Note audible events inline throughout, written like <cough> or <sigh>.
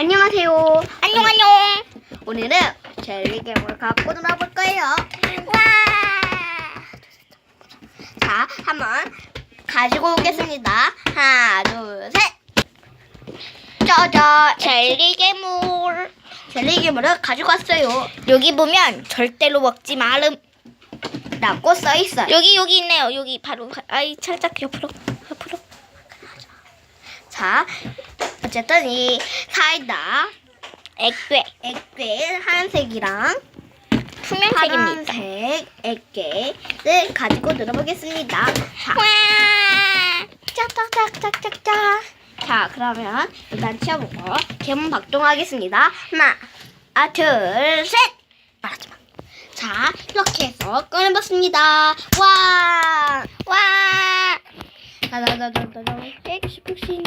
안녕하세요. 안녕 안녕. 오늘은 젤리게임을 갖고 놀아볼 거예요. 와. 자, 한번 가지고 오겠습니다. 하나, 둘, 셋. 짜잔. 젤리 괴물. 젤리게임을 가지고 왔어요. 여기 보면 절대로 먹지 마름. 라고 써 있어요. 여기 여기 있네요. 여기 바로 아이 살짝 옆으로 옆으로. 자, 어쨌든 이 사이다 액괴 액괴 하얀색이랑 투명색입니다. 파란색 액괴를 가지고 놀아보겠습니다. 자, 와. 짝짝짝짝짝짝. 자, 그러면 일단 치워보고 개문 박동하겠습니다. 하나, 아, 둘, 셋. 말하지 마. 자, 이렇게 해서 꺼내봤습니다. 와, 와. 다다다다다다. 푹신푹신.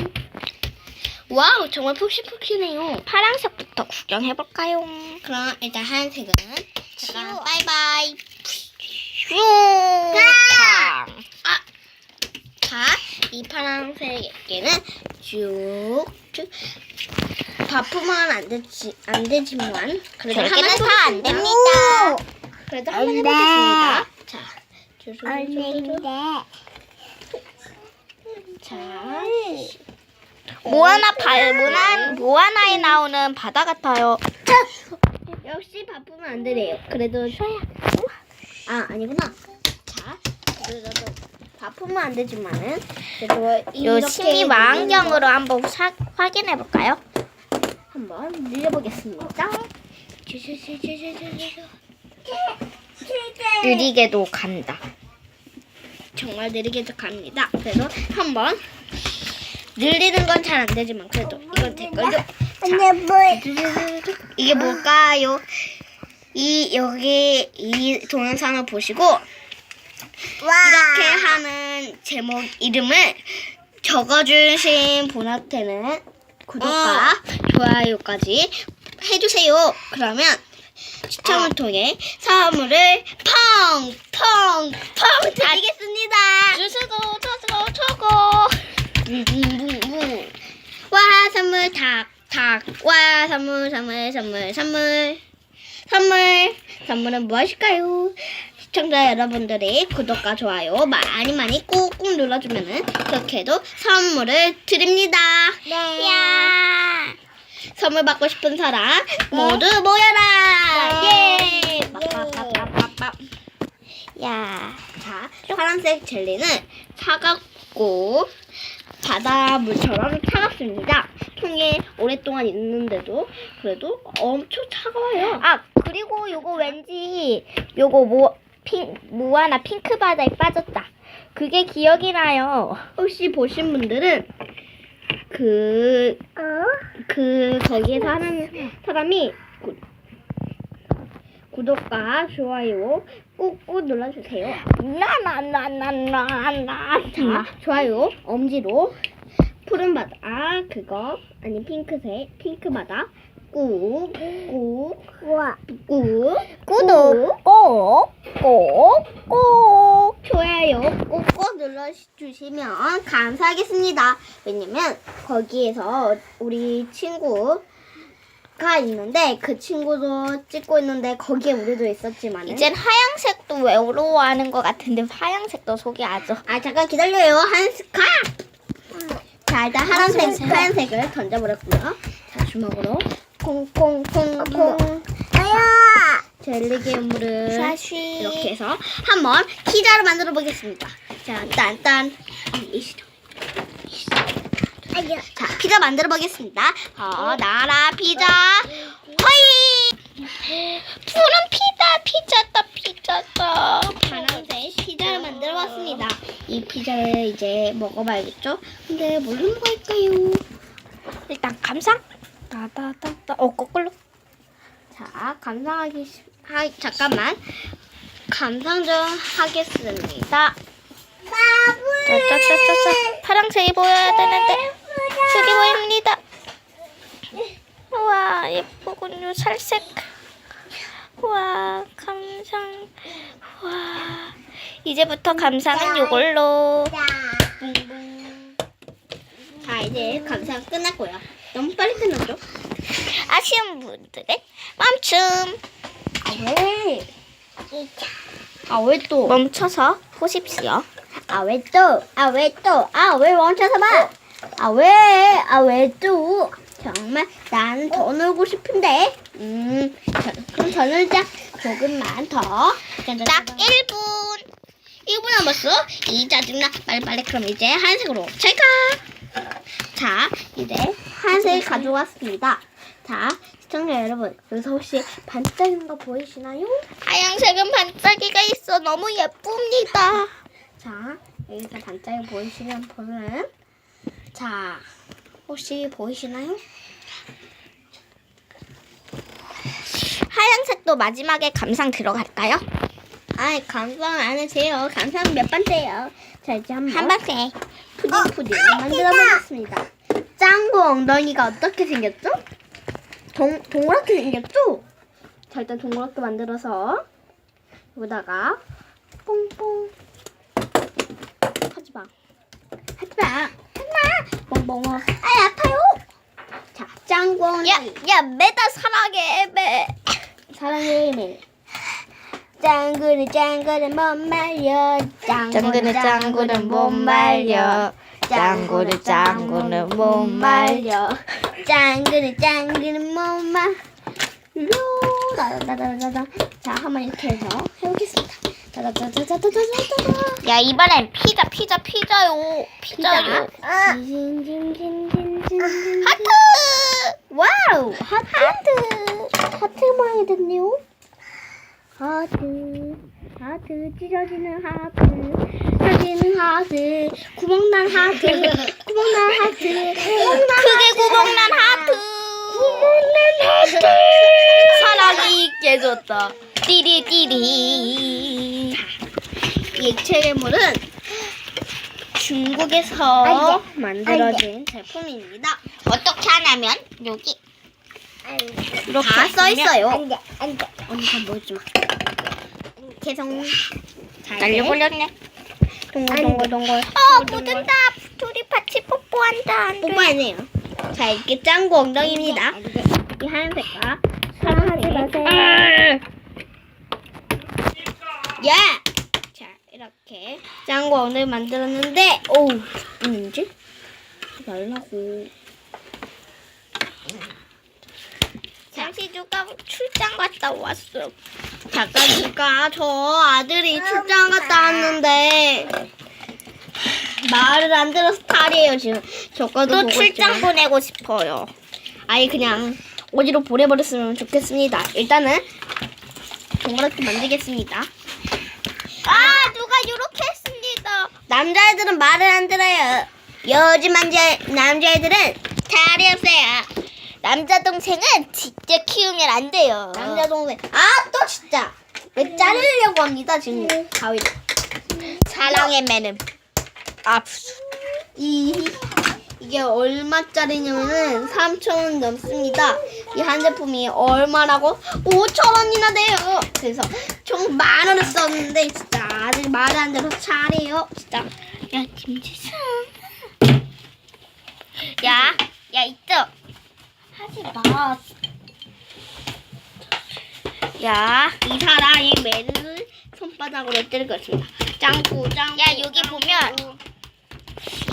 와우, 정말 푹신푹신해요. 파란색부터 구경해 볼까요? 그럼 일단 하얀색은 잠깐. 바이바이. 슈. 아! 자, 이 파란색에는 쭉쭉 바쁘면 안 되지 안 되지만 그래도 저렇게는 하나 다 안 됩니다. 그래도 안 한번 돼. 해보겠습니다. 자, 쭈쭈쭈쭈쭈. 자, 모아나 발 모나 모아나에 나오는 바다 같아요. 역시 바쁘면 안 되네요. 그래도 쉬어야. 아 아니구나. 자, 그래도 바쁘면 안 되지만은 그래도 요 이렇게 심리 망원경으로 한번 사, 확인해 볼까요? 한번 늘려보겠습니다. 느리게도 간다. 정말 느리게 갑니다. 그래도 한번 늘리는 건 잘 안 되지만 그래도 이건 될걸요. 자, 쭈쭈쭈쭈쭈. 이게 뭘까요? 이 여기 이 동영상을 보시고 이렇게 하는 제목 이름을 적어주신 분한테는 구독과 좋아요까지 해주세요. 그러면 추첨을 통해 선물을 펑펑펑 드리겠습니다. 주스고 저스고 초고. 와 선물 탁탁 와 선물 선물 선물 선물 선물 선물은 무엇일까요? 시청자 여러분들이 구독과 좋아요 많이 많이 꾹꾹 눌러주면은 그렇게도 선물을 드립니다. 네. 야 선물 받고 싶은 사람 모두 모여라. 네. 예. 빠빠빠빠빠빠. 야. 자, 파란색 젤리는 차 갑고 바닷물처럼 차갑습니다. 통에 오랫동안 있는데도 그래도 엄청 차가워요. 아 그리고 요거 왠지 요거 뭐 핑, 무하나 핑크 바다에 빠졌다. 그게 기억이 나요. 혹시 보신 분들은 그, 그, 거기에 사는 사람이 구, 구독과 좋아요 꾹꾹 눌러주세요. 나나나나나나. 자, 좋아요 엄지로 푸른 바다 그거 아니 핑크색 핑크 바다 꾹꾹 우와. 꾹 구독 꼭꼭꼭. 좋아요 꾹꾹 눌러주시면 감사하겠습니다. 왜냐면 거기에서 우리 친구 가 있는데 그 친구도 찍고 있는데 거기에 우리도 있었지만 이젠 하양색도 외로워하는 것 같은데 하양색도 소개하죠. 아 잠깐 기다려요 한스카 자 일단 하얀색. 하얀색을 던져버렸고요 자 주먹으로 콩콩콩콩 아야. 젤리 괴물을 사쉬. 이렇게 해서 한번 피자를 만들어 보겠습니다 자 딴딴 이시죠. 자 피자 만들어 보겠습니다 어 나라 피자 허이 푸른 피자 피자다 피자다. 파란색 피자를 만들어 봤습니다 이 피자를 이제 먹어봐야겠죠 근데 뭘로 먹을까요 일단 감상. 따다다다. 어 거꾸로. 자, 감상하기 시- 하, 잠깐만. 감상 좀 하겠습니다. 짜짜짜짜짜. 파랑색이 보여야 되는데 색이 보입니다. 우와 예쁘군요 살색. 우와 감상. 우와 이제부터 감상은 이걸로. 자, 이제 감상 끝났고요. 너무 빨리 끝났죠? 아쉬운 분들은 멈춤. 아 왜? 아 왜 또? 멈춰서 보십시오. 아 왜 또? 아 왜 또? 아 왜 멈춰서 봐? 아 왜? 아 왜 또? 정말 나는 더 놀고 싶은데. 음, 저, 그럼 더 놀자. 조금만 더. 딱 1분. 1분 남았어. 이 짜증나. 빨리 빨리 그럼 이제 하얀색으로 찰까? 자, 이제 하얀색 가져왔습니다. 자, 시청자 여러분, 여기서 혹시 반짝이는 거 보이시나요? 하얀색은 반짝이가 있어 너무 예쁩니다. 자, 여기서 반짝이 보이시는 분은 자, 혹시 보이시나요? 하얀색도 마지막에 감상 들어갈까요? 아이, 감상 안 해세요. 감상 몇 번째요? 자, 이제 한 번 한 번씩. 푸딩 푸딩 만들어 보겠습니다. 짱구 엉덩이가 어떻게 생겼죠? 동, 동그랗게 생겼죠? 자, 일단 동그랗게 만들어서 여기다가 뽕뽕 하지마 하지마 뽕뽕 아. 아파요. 자 짱구 엉덩이 야, 야, 매다 사랑해, 매. 사랑해 매. 짱구는 짱구는 못 말려. 짱구는 짱구는 못 말려. 짱구는 짱구는 못 말려. 짱구는 짱구는 못 말려 가요. 자, 한번 이렇게 해서 해보겠습니다. 따다다다다다다다. 야, 이번엔 피자, 피자, 피자요. 피자요. 아. 진진진진진진. 하트! 와우! 하트! 하트! 하트 모양이 됐네요. 하트. 하트. 찢어지는 하트. 찢어지는 하트. 구멍난 하트. <laughs> 구멍난 하트. 구멍난 크게 구멍난 하트. 사랑이 깨졌다. 띠리띠리. 이 액체 괴물은 중국에서 만들어진 제품입니다. 어떻게 하냐면 여기 이렇게 다써 있어요. 안돼 안돼 언니 다 보여주마. 계속 자, 이제 날려버렸네. 동글 동글 동글. 어 묻은다. 둘이 같이 뽀뽀한다. 안 돼. 뽀뽀하네요. 자 이게 짱구 엉덩이입니다. 이 하얀색과 사랑하지 마세요. 야! 자 이렇게 짱구 엉덩이 만들었는데 오우 뭐지? 말라고. 잠시 누가 출장 갔다 왔어. 잠깐니까 저 아들이 출장 갔다 왔는데 말을 안 들어서 탈이에요 지금. 저거도 출장. 보내고 싶어요. 아예 그냥 어디로 보내버렸으면 좋겠습니다. 일단은 동그랗게 만들겠습니다. 아 누가 이렇게 했습니다. 남자애들은 말을 안 들어요. 요즘 남자 남자애들은 탈이 없어요. 남자 동생은 직접 키우면 안 돼요. 남자 동생 아 또 진짜 왜 자르려고 합니다 지금 가위로. 사랑의 매는 압수. 이 이게 얼마짜리냐면은 3,000원 넘습니다. 이 한 제품이 얼마라고? 5,000원이나 돼요. 그래서 총 만 원을 썼는데 진짜 아직 말을 안 들어서 잘해요. 진짜. 야 김지수. 야, 야 이쪽. 하지 마. 야, 이 사람이 매를 손바닥으로 때릴 것입니다. 짱구 짱구. 야 여기 보면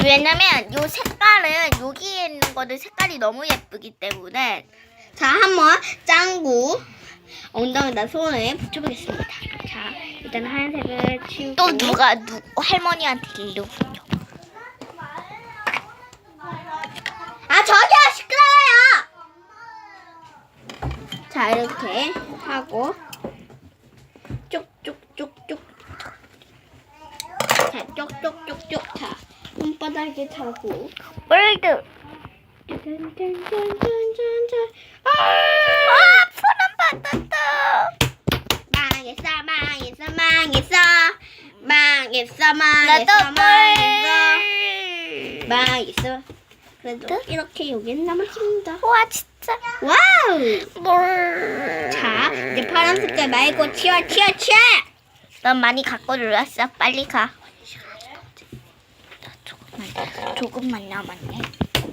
왜냐면 요 색깔은 여기에 있는 거는 색깔이 너무 예쁘기 때문에 자 한번 짱구 엉덩이에다 손을 붙여보겠습니다. 자 일단 하얀색을 치우고 또 누가 누 할머니한테 일로군요. 아 저기요 시끄러워요. 자 이렇게 하고 쭉쭉쭉쭉 자 쭉쭉쭉쭉 자 손 바닥에 차고 월드. 짠짠짠짠짠 아, 푸른 받았다. 망했어 망했어 망했어 망했어 망했어 망했어 물. 망했어 그래도 이렇게 여기는 남았습니다 와 진짜 와우 물. 자 이제 파란 색깔 말고 치워 치워 치워 넌 많이 갖고 놀았어. 빨리 가. 조금만 남았네.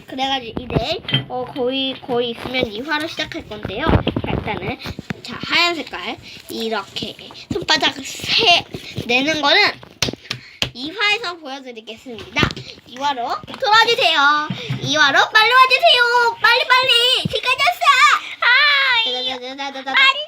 그래가지고 이제 어, 거의 거의 있으면 2화로 시작할 건데요. 일단은 자 하얀 색깔 이렇게 손바닥 세 내는 거는 2화에서 보여드리겠습니다. 2화로 돌아주세요. 2화로 빨리 와주세요. 빨리 빨리 뒤까지 왔어 아, 이... 빨리